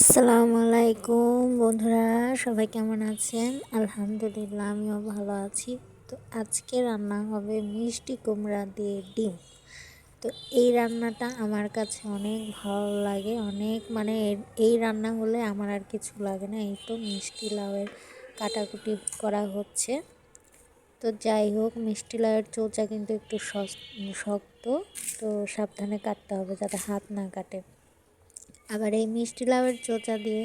আসসালামু আলাইকুম বন্ধুরা, সবাই কেমন আছেন? আলহামদুলিল্লাহ, আমিও ভালো আছি। তো আজকে রান্না হবে মিষ্টি কুমড়া দিয়ে ডিম। তো এই রান্নাটা আমার কাছে অনেক ভালো লাগে, অনেক মানে এই রান্না হলে আমার আর কিছু লাগে না। এই তো মিষ্টি লাউয়ের কাটাকুটি করা হচ্ছে। তো যাই হোক, মিষ্টি লাউয়ের চোচা কিন্তু একটু শক্ত। তো সাবধানে কাটতে হবে যাতে হাত না কাটে। আবার এই মিষ্টি লাউয়ের চোচা দিয়ে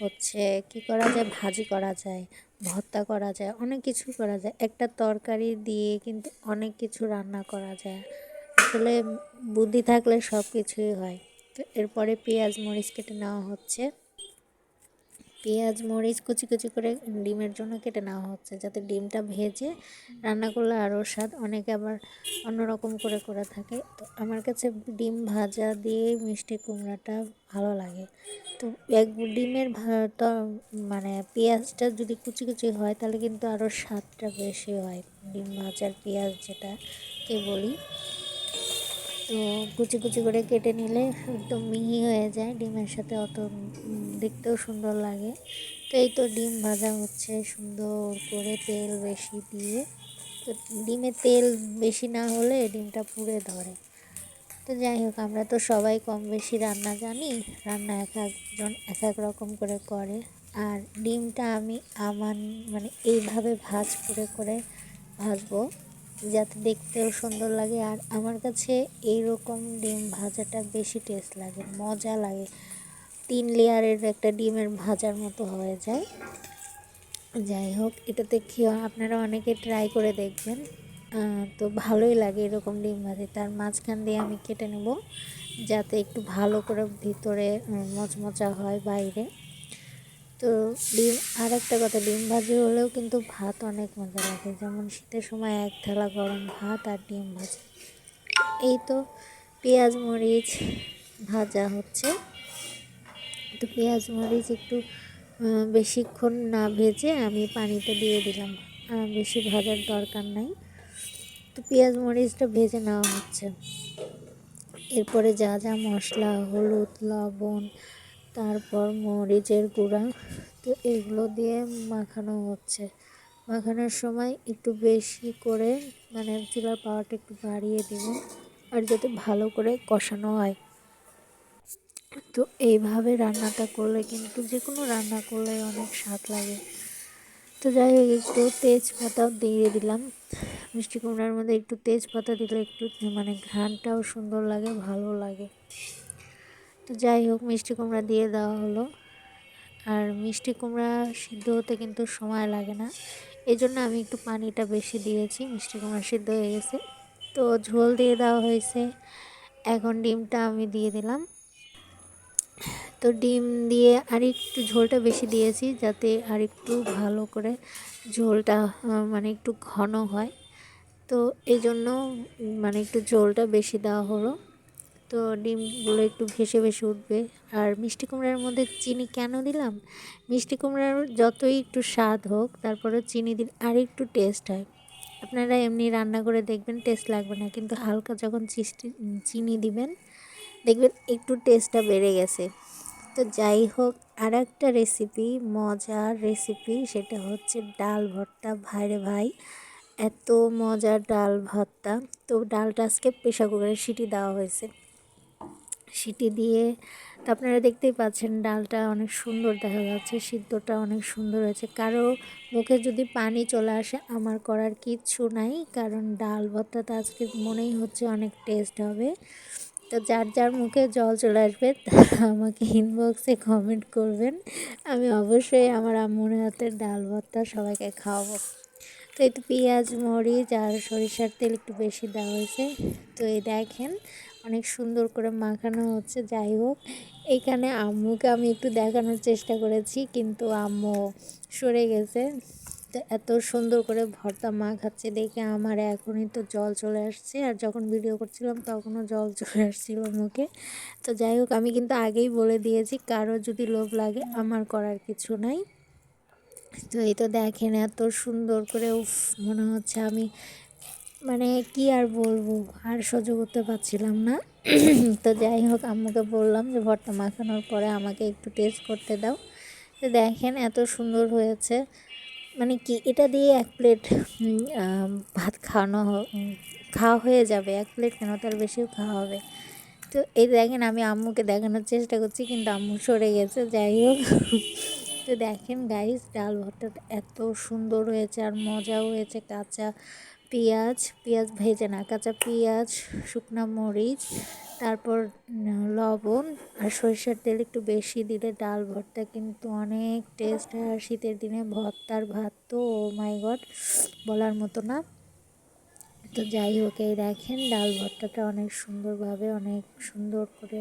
হচ্ছে কি করা যায়? ভাজি করা যায়, ভর্তা করা যায়, অনেক কিছু করা যায়। একটা তরকারি দিয়ে কিন্তু অনেক কিছু রান্না করা যায়। আসলে বুদ্ধি থাকলে সব কিছুই হয়। তো এরপরে পেঁয়াজ মরিচ কেটে নেওয়া হচ্ছে। পেঁয়াজ, মরিচ কুচি কুচি করে ডিমের জন্য কেটে নেওয়া হচ্ছে যাতে ডিমটা ভেজে রান্না করলে আরও স্বাদ অনেকে আবার অন্যরকম করে করে থাকে। তো আমার কাছে ডিম ভাজা দিয়ে মিষ্টি কুমড়াটা ভালো লাগে। তো এক ডিমের মানে পেঁয়াজটা যদি কুচি কুচি হয় তাহলে কিন্তু আরও স্বাদটা বেশি হয়। ডিম ভাজার পেঁয়াজ যেটাকে বলি। তো কুচি কুচি করে কেটে নিলে একদম মিহি হয়ে যায়, ডিমের সাথে অত দেখতেও সুন্দর লাগে। তো এই তো ডিম ভাজা হচ্ছে সুন্দর করে তেল বেশি দিয়ে। তো ডিমে তেল বেশি না হলে ডিমটা পুড়ে ধরে। তো যাই হোক, আমরা তো সবাই কম বেশি রান্না জানি, রান্না এক একজন এক এক রকম করে করে। আর ডিমটা আমি আমার মানে এইভাবে ভাজ করে করে ভাজবো। যাতে দেখতেও সুন্দর লাগে। আর আমার কাছে এই রকম ডিম ভাজাটা বেশি টেস্ট লাগে, মজা লাগে। তিন লেয়ারের একটা ডিমের ভাজার মতো হয়ে যায়। যাই হোক, এটাতে খেয়ে আপনারা অনেকে ট্রাই করে দেখবেন। তো ভালোই লাগে এরকম ডিম ভাজি। তার মাঝখান দিয়ে আমি কেটে নেব, যাতে একটু ভালো করে ভিতরে মচমচা হয় বাইরে। তো ডিম আর একটা কথা, ডিম ভাজি হলেও কিন্তু ভাত অনেক মজা লাগে। যেমন শীতের সময় এক থালা গরম ভাত আর ডিম ভাজি। এই তো পেঁয়াজ, মরিচ ভাজা হচ্ছে। তো পেঁয়াজ, মরিচ একটু বেশিক্ষণ না ভেজে আমি পানিতে দিয়ে দিলাম। বেশি ভাজার দরকার নাই। তো পেঁয়াজ, মরিচটা ভেজে নেওয়া হচ্ছে। এরপরে যা যা মশলা, হলুদ, লবণ তারপর মরিচের গুঁড়া, তো এগুলো দিয়ে মাখানো হচ্ছে। মাখানোর সময় একটু বেশি করে মানে চুলার পাওয়ারটা একটু বাড়িয়ে দেব, আর যাতে ভালো করে কষানো হয়। তো এইভাবে রান্নাটা করলে কিন্তু যে কোনো রান্না করলে অনেক স্বাদ লাগে। তো যাই হোক, একটু তেজপাতাও দিয়ে দিলাম। মিষ্টি কুমড়ার মধ্যে একটু তেজপাতা দিলে একটু মানে ঘ্রানটাও সুন্দর লাগে, ভালো লাগে। তো যাই হোক, মিষ্টি কুমড়া দিয়ে দেওয়া হলো। আর মিষ্টি কুমড়া সিদ্ধ হতে কিন্তু সময় লাগে না। এই জন্য আমি একটু পানিটা বেশি দিয়েছি, মিষ্টি কুমড়া সিদ্ধ হয়ে গেছে। তো ঝোল দিয়ে দেওয়া হয়েছে। এখন ডিমটা আমি দিয়ে দিলাম। তো ডিম দিয়ে আর একটু ঝোলটা বেশি দিয়েছি, যাতে আর একটু ভালো করে ঝোলটা মানে একটু ঘন হয়। তো এই জন্য মানে একটু ঝোলটা বেশি দেওয়া হলো। তো ডিমগুলো একটু ভেসে ভেসে উঠবে। আর মিষ্টি কুমড়ার মধ্যে চিনি কেন দিলাম? মিষ্টি কুমড়ার যতই একটু স্বাদ হোক তারপরে চিনি দিন আর একটু টেস্ট হয়। আপনারা এমনি রান্না করে দেখবেন টেস্ট লাগবে না। কিন্তু হালকা যখন চিনি দিবেন, দেখবেন একটু টেস্টটা বেড়ে গেছে। তো যাই হোক আর একটা রেসিপি মজার রেসিপি সেটা হচ্ছে ডাল ভর্তা। ভাইরে ভাই, এত মজার ডাল ভর্তা। তো ডালটা আজকে প্রেশার কুকারে সিটি দেওয়া হয়েছে। সিটি দিয়ে তো আপনারা দেখতেই পাচ্ছেন ডালটা অনেক সুন্দর দেখা যাচ্ছে, সিদ্ধটা অনেক সুন্দর হয়েছে। কারও মুখে যদি পানি চলে আসে আমার করার কিচ্ছু নাই, কারণ ডাল ভর্তাটা আজকে মনেই হচ্ছে অনেক টেস্ট হবে। তো যার যার মুখে জল চলে আসবে আমাকে ইনবক্সে কমেন্ট করবেন, আমি অবশ্যই আমার আম্মুর হাতের ডাল ভর্তা সবাইকে খাওয়াবো। তো এই তো পেঁয়াজ, মরিচ আর সরিষার তেল একটু বেশি দেওয়া হয়েছে। তো এই দেখেন অনেক সুন্দর করে মাখানো হচ্ছে, যাই হোক। এইখানে আম্মুকে আমি একটু দেখানোর চেষ্টা করেছি, কিন্তু আম্মু সরে গেছে। তো এত সুন্দর করে ভর্তা মাখাচ্ছে, দেখে আমার এখনই তো জল চলে আসছে। আর যখন ভিডিও করছিলাম, তখনও জল চলে আসছিল মুখে। তো যাই হোক, আমি কিন্তু আগেই বলে দিয়েছি, কারও যদি লোভ লাগে, আমার করার কিছু নাই। তো এই তো দেখেন, এত সুন্দর করে, উফ, মনে হচ্ছে আমি মানে কি আর বলব? আর সহ্য করতে পারছিলাম না। তো যাই হোক, আম্মুকে বললাম যে, ভর্তা মাখানোর পরে আমাকে একটু টেস্ট করতে দাও। তো দেখেন এত সুন্দর হয়েছে। মানে কি, এটা দিয়ে এক প্লেট ভাত খাওয়ানো খাওয়া হয়ে যাবে। এক প্লেট কেন? তার বেশিও খাওয়া হবে। তো এই দেখেন, আমি আম্মুকে দেখানোর চেষ্টা করছি, কিন্তু আম্মু সরে গেছে। যাই হোক। তো দেখেন গাইস ডাল ভর্তাটা এত সুন্দর হয়েছে, আর মজাও হয়েছে, কাঁচা পেঁয়াজ পেঁয়াজ ভেজে না, কাঁচা পেঁয়াজ, শুকনা মরিচ, তারপর লবণ আর সরিষার তেল একটু বেশি দিলে ডাল ভর্তা কিন্তু অনেক টেস্ট হয় আর শীতের দিনে ভর্তার ভাত তো, ও মাই গড বলার মতো না। তো যাই হোক, এই দেখেন, ডাল ভর্তাটা অনেক সুন্দরভাবে, অনেক সুন্দর করে